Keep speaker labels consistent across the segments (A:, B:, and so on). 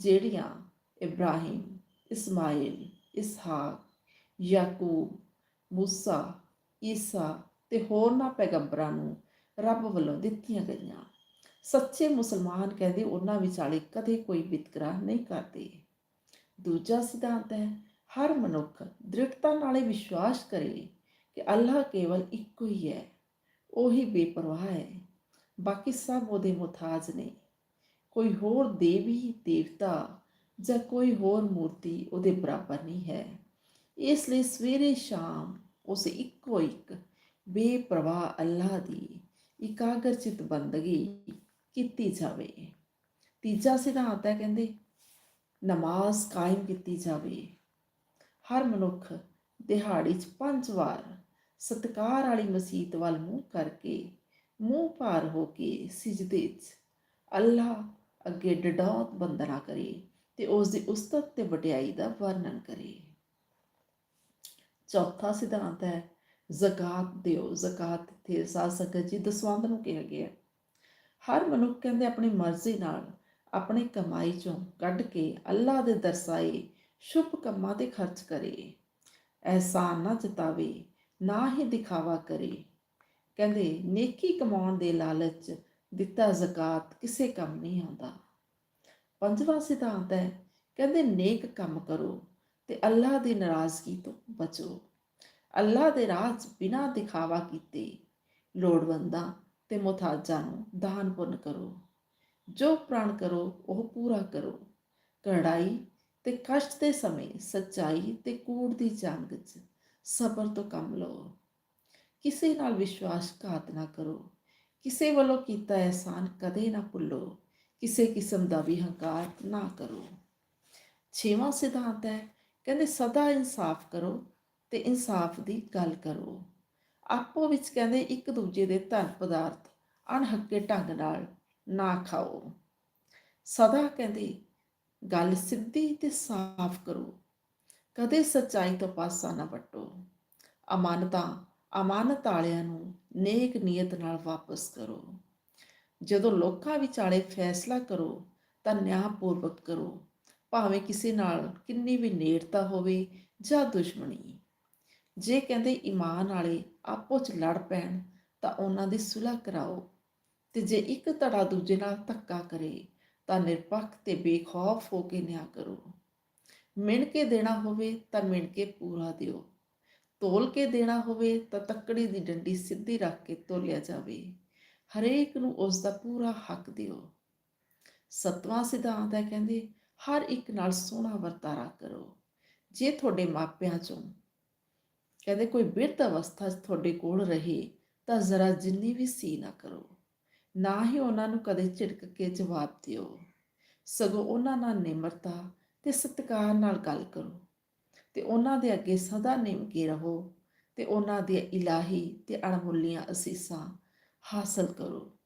A: ਜਿਹੜੀਆਂ ਇਬਰਾਹਿਮ, ਇਸਮਾਇਲ, ਇਸਹਾਕ, ਯਾਕੂਬ, ਮੂਸਾ, ਈਸਾ ਤੇ ਹੋਰਨਾਂ ਪੈਗੰਬਰਾਂ ਨੂੰ ਰੱਬ ਵੱਲੋਂ ਦਿੱਤੀਆਂ ਗਈਆਂ। ਸੱਚੇ ਮੁਸਲਮਾਨ ਕਹਿੰਦੇ ਉਹਨਾਂ ਵਿਚਾਲੇ ਕਦੇ ਕੋਈ ਵਿਤਕਰਾ ਨਹੀਂ ਕਰਦੇ। ਦੂਜਾ ਸਿਧਾਂਤ ਹੈ, ਹਰ ਮਨੁੱਖ ਦ੍ਰਿੜਤਾ ਨਾਲ ਵਿਸ਼ਵਾਸ ਕਰੇ ਕਿ ਅੱਲਾਹ ਕੇਵਲ ਇੱਕੋ ਹੀ ਹੈ, ਉਹੀ ਬੇਪਰਵਾਹ ਹੈ। ਬਾਕੀ ਸਭ ਉਹਦੇ ਮੁਤਾਜ ਨੇ। ਕੋਈ ਹੋਰ ਦੇਵੀ, ਦੇਵਤਾ ਜਾਂ ਕੋਈ ਹੋਰ ਮੂਰਤੀ ਉਹਦੇ ਬਰਾਬਰ ਨਹੀਂ ਹੈ। ਇਸ ਲਈ ਸਵੇਰੇ ਸ਼ਾਮ ਉਸ ਇੱਕੋ ਇੱਕ ਬੇਪਰਵਾਹ ਅੱਲਾਹ ਦੀ ਇਕਾਗਰਚਿਤ ਬੰਦਗੀ ਕੀਤੀ ਜਾਵੇ। ਤੀਜਾ ਸਿਧਾਂਤ ਹੈ ਕਹਿੰਦੇ, ਨਮਾਜ਼ ਕਾਇਮ ਕੀਤੀ ਜਾਵੇ। ਹਰ ਮਨੁੱਖ ਦਿਹਾੜੀ 'ਚ ਪੰਜ ਵਾਰ ਸਤਕਾਰ ਵਾਲੀ ਮਸਜਿਦ ਵੱਲ ਮੂੰਹ ਕਰਕੇ ਮੂੰਹ ਭਾਰ ਹੋ ਕੇ ਸਿਜਦੇ 'ਚ ਅੱਲਾਹ ਅੱਗੇ ਡਡੌਤ ਬੰਦਨਾ ਕਰੇ ਤੇ ਉਸ ਦੀ ਉਸਤਤ ਤੇ ਵਡਿਆਈ ਦਾ ਵਰਣਨ ਕਰੇ। ਚੌਥਾ ਸਿਧਾਂਤ ਹੈ, ਜ਼ਕਾਤ ਦਿਓ। ਜ਼ਕਾਤ ਤੇ ਸਾਧ ਸੰਗਤ ਜੀ ਦਸਵੰਧ ਨੂੰ ਕਿਹਾ ਗਿਆ। ਹਰ ਮਨੁੱਖ ਕਹਿੰਦੇ ਆਪਣੀ ਮਰਜ਼ੀ ਨਾਲ ਆਪਣੀ ਕਮਾਈ ਚੋਂ ਕੱਢ ਕੇ ਅੱਲਾ ਦੇ ਦਰਸਾਏ ਸ਼ੁਭ ਕੰਮਾਂ ਤੇ ਖਰਚ ਕਰੇ। ਅਹਿਸਾਨ ਨਾ ਜਤਾਵੇ, ਨਾ ਹੀ ਦਿਖਾਵਾ ਕਰੇ। ਕਹਿੰਦੇ, ਨੇਕੀ ਕਮਾਉਣ ਦੇ ਲਾਲਚ ਦਿੱਤਾ ਜ਼ਕਾਤ ਕਿਸੇ ਕੰਮ ਨਹੀਂ ਆਉਂਦਾ। ਪੰਜਵਾਂ ਸਿਧਾਂਤ ਹੈ, ਕਹਿੰਦੇ ਨੇਕ ਕੰਮ ਕਰੋ ਤੇ ਅੱਲਾਹ ਦੀ ਨਾਰਾਜ਼ਗੀ ਤੋਂ ਬਚੋ। ਅੱਲਾਹ ਦੇ ਰਾਹ 'ਚ ਬਿਨਾਂ ਦਿਖਾਵਾ ਕੀਤੇ ਲੋੜਵੰਦਾਂ ਤੇ ਮੁਤਾਜਾਂ ਨੂੰ ਦਾਨ ਪੁੰਨ ਕਰੋ। ਜੋ ਪ੍ਰਣ ਕਰੋ, ਉਹ ਪੂਰਾ ਕਰੋ। ਕੜਾਈ ਤੇ ਕਸ਼ਟ ਦੇ ਸਮੇਂ ਸੱਚਾਈ ਤੇ ਕੂੜ ਦੀ ਜੰਗ 'ਚ ਸਬਰ ਤੋਂ ਕੰਮ ਲਓ। ਕਿਸੇ ਨਾਲ ਵਿਸ਼ਵਾਸਘਾਤ ਨਾ ਕਰੋ। ਕਿਸੇ ਵੱਲੋਂ ਕੀਤਾ ਅਹਿਸਾਨ ਕਦੇ ਨਾ ਭੁੱਲੋ, ਕਿਸੇ ਕਿਸਮ ਦਾ ਵੀ ਹੰਕਾਰ ਨਾ ਕਰੋ। ਛੇਵਾਂ ਸਿਧਾਂਤ ਹੈ, ਕਹਿੰਦੇ ਸਦਾ ਇਨਸਾਫ ਕਰੋ ਤੇ ਇਨਸਾਫ ਦੀ ਗੱਲ ਕਰੋ। ਆਪੋ ਵਿੱਚ ਕਹਿੰਦੇ ਇੱਕ ਦੂਜੇ ਦੇ ਧਨ ਪਦਾਰਥ ਅਣਹੱਕੇ ਢੰਗ ਨਾਲ ਨਾ ਖਾਓ। ਸਦਾ ਕਹਿੰਦੇ ਗੱਲ ਸਿੱਧੀ ਤੇ ਸਾਫ਼ ਕਰੋ, ਕਦੇ ਸੱਚਾਈ ਤੋਂ ਪਾਸਾ ਨਾ ਵੱਟੋ। ਅਮਾਨਤਾਂ, ਅਮਾਨਤ ਵਾਲਿਆਂ ਨੂੰ ਨੇਕ ਨੀਅਤ ਨਾਲ ਵਾਪਸ ਕਰੋ। ਜਦੋਂ ਲੋਕਾਂ ਵਿਚਾਲੇ ਫੈਸਲਾ ਕਰੋ, ਤਾਂ ਨਿਆਂਪੂਰਵਕ ਕਰੋ। ਭਾਵੇਂ ਕਿਸੇ ਨਾਲ ਕਿੰਨੀ ਵੀ ਨੇੜਤਾ ਹੋਵੇ ਜਾਂ ਦੁਸ਼ਮਣੀ। ਜੇ ਕਹਿੰਦੇ ਈਮਾਨ ਵਾਲੇ ਆਪੋ ਚ ਲੜ ਪੈਣ, ਤਾਂ ਉਹਨਾਂ ਦੀ ਸੁਲ੍ਹਾ ਕਰਾਓ। ਤੇ ਜੇ ਇੱਕ ਧੜਾ ਦੂਜੇ ਨਾਲ ਧੱਕਾ ਕਰੇ, ਤਾਂ ਨਿਰਪੱਖ ਤੇ ਬੇਖੌਫ ਹੋ ਕੇ ਨਿਆਂ ਕਰੋ। ਮਿਣ ਕੇ ਦੇਣਾ ਹੋਵੇ, ਤਾਂ ਮਿਣ ਕੇ ਪੂਰਾ ਦਿਓ। ਤੋਲ ਕੇ ਦੇਣਾ ਹੋਵੇ ਤਾਂ ਤੱਕੜੀ ਦੀ ਡੰਡੀ ਸਿੱਧੀ ਰੱਖ ਕੇ ਤੋਲਿਆ ਜਾਵੇ। ਹਰੇਕ ਨੂੰ ਉਸ ਦਾ ਪੂਰਾ ਹੱਕ ਦਿਓ। ਸਤਵਾਂ ਸਿਧਾਂਤ ਹੈ, ਕਹਿੰਦੇ, ਹਰ ਇੱਕ ਨਾਲ ਸੋਹਣਾ ਵਰਤਾਰਾ ਕਰੋ, ਜੇ ਤੁਹਾਡੇ ਮਾਪਿਆਂ ਚੋਂ। ਕਹਿੰਦੇ, ਕੋਈ ਬਿਰਧ ਅਵਸਥਾ 'ਚ ਤੁਹਾਡੇ ਕੋਲ ਰਹੇ ਤਾਂ ਜ਼ਰਾ ਜਿੰਨੀ ਵੀ ਸੀ ਨਾ ਕਰੋ। ਨਾ ਹੀ ਉਹਨਾਂ ਨੂੰ ਕਦੇ ਝਿੜਕ ਕੇ ਜਵਾਬ ਦਿਓ। ਸਗੋਂ ਉਹਨਾਂ ਨਾਲ ਨਿਮਰਤਾ ਤੇ ਸਤਿਕਾਰ ਨਾਲ ਗੱਲ ਕਰੋ। ਤੇ ਉਹਨਾਂ ਦੇ ਅੱਗੇ ਸਦਾ ਨਿਮ ਕੇ ਰਹੋ ਤੇ ਉਹਨਾਂ ਦੀਆਂ ਇਲਾਹੀ ਤੇ ਅਣਮੁੱਲੀਆਂ ਅਸੀਸਾਂ ਹਾਸਲ ਕਰੋ।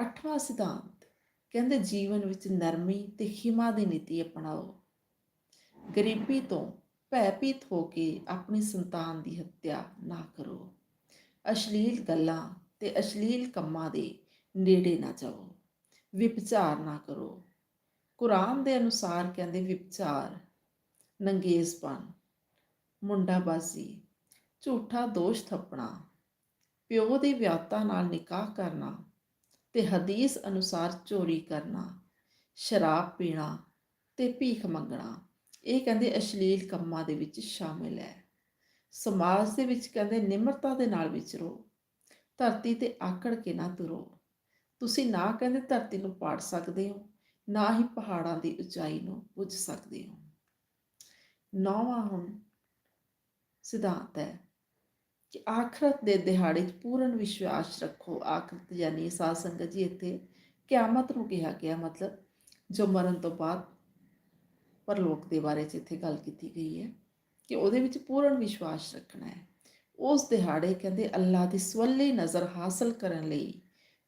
A: ਅੱਠਵਾਂ ਸਿਧਾਂਤ, ਕਹਿੰਦੇ ਜੀਵਨ ਵਿੱਚ ਨਰਮੀ ਤੇ ਹਿਮਾ ਦੀ ਨੀਤੀ ਅਪਣਾਓ। ਗਰੀਬੀ ਤੋਂ ਭੈਭੀਤ ਹੋ ਕੇ ਆਪਣੀ ਸੰਤਾਨ ਦੀ ਹੱਤਿਆ ਨਾ ਕਰੋ। ਅਸ਼ਲੀਲ ਗੱਲਾਂ ਤੇ ਅਸ਼ਲੀਲ ਕੰਮਾਂ ਦੇ ਨੇੜੇ ਨਾ ਜਾਓ। ਵਿਪਚਾਰ ਨਾ ਕਰੋ। ਕੁਰਾਨ ਦੇ ਅਨੁਸਾਰ ਕਹਿੰਦੇ ਵਿਪਚਾਰ ਨੰਗੇਜ਼ਪਨ ਮੁੰਡਾਬਾਜ਼ੀ ਝੂਠਾ ਦੋਸ਼ ਥੱਪਣਾ। ਪਿਓ ਦੀ ਵਿਆਹਤਾ ਨਾਲ ਨਿਕਾਹ ਕਰਨਾ ਤੇ ਹਦੀਸ ਅਨੁਸਾਰ ਚੋਰੀ ਕਰਨਾ, ਸ਼ਰਾਬ ਪੀਣਾ ਤੇ ਭੀਖ ਮੰਗਣਾ, ਇਹ ਕਹਿੰਦੇ ਅਸ਼ਲੀਲ ਕੰਮਾਂ ਦੇ ਵਿੱਚ ਸ਼ਾਮਿਲ ਹੈ। ਸਮਾਜ ਦੇ ਵਿੱਚ ਕਹਿੰਦੇ ਨਿਮਰਤਾ ਦੇ ਨਾਲ ਵਿਚਰੋ ਧਰਤੀ ਤੇ ਆਕੜ ਕੇ ਨਾ ਤੁਰੋ। ਤੁਸੀਂ ਨਾ ਕਹਿੰਦੇ ਧਰਤੀ ਨੂੰ ਪਾੜ ਸਕਦੇ ਹੋ, ਨਾ ਹੀ ਪਹਾੜਾਂ ਦੀ ਉਚਾਈ ਨੂੰ ਪੁੱਜ ਸਕਦੇ ਹੋ। ਨੌਵਾਂ ਹੁਣ ਸਿਧਾਂਤ ਹੈ ਕਿ ਆਖਰਤ ਦੇ ਦਿਹਾੜੇ 'ਚ ਪੂਰਨ ਵਿਸ਼ਵਾਸ ਰੱਖੋ। ਆਖਰਤ ਯਾਨੀ ਸਾਧ ਸੰਗਤ ਜੀ ਇੱਥੇ ਕਿਆਮਤ ਨੂੰ ਕਿਹਾ ਗਿਆ। ਮਤਲਬ ਜੋ ਮਰਨ ਤੋਂ ਬਾਅਦ ਪਰਲੋਕ ਦੇ ਬਾਰੇ 'ਚ ਇੱਥੇ ਗੱਲ ਕੀਤੀ ਗਈ ਹੈ ਕਿ ਉਹਦੇ ਵਿੱਚ ਪੂਰਨ ਵਿਸ਼ਵਾਸ ਰੱਖਣਾ ਹੈ। ਉਸ ਦਿਹਾੜੇ ਕਹਿੰਦੇ ਅੱਲਾ ਦੀ ਸਵੱਲੀ ਨਜ਼ਰ ਹਾਸਲ ਕਰਨ ਲਈ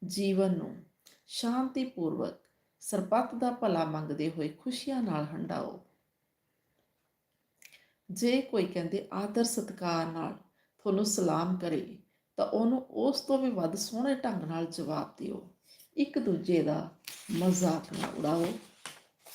A: ਜੀਵਨ ਨੂੰ ਸ਼ਾਂਤੀਪੂਰਵਕ ਸਰਬੱਤ ਦਾ ਭਲਾ ਮੰਗਦੇ ਹੋਏ ਖੁਸ਼ੀਆਂ ਨਾਲ ਹੰਡਾਓ ਜੇ ਕੋਈ ਕਹਿੰਦੇ ਆਦਰ ਸਤਕਾਰ ਨਾਲ ਤੁਹਾਨੂੰ ਸਲਾਮ ਕਰੇ, ਤਾਂ ਉਹਨੂੰ ਉਸ ਤੋਂ ਵੀ ਵੱਧ ਸੋਹਣੇ ਢੰਗ ਨਾਲ ਜਵਾਬ ਦਿਓ। ਇੱਕ ਦੂਜੇ ਦਾ ਮਜ਼ਾਕ ਨਾ ਉਡਾਓ।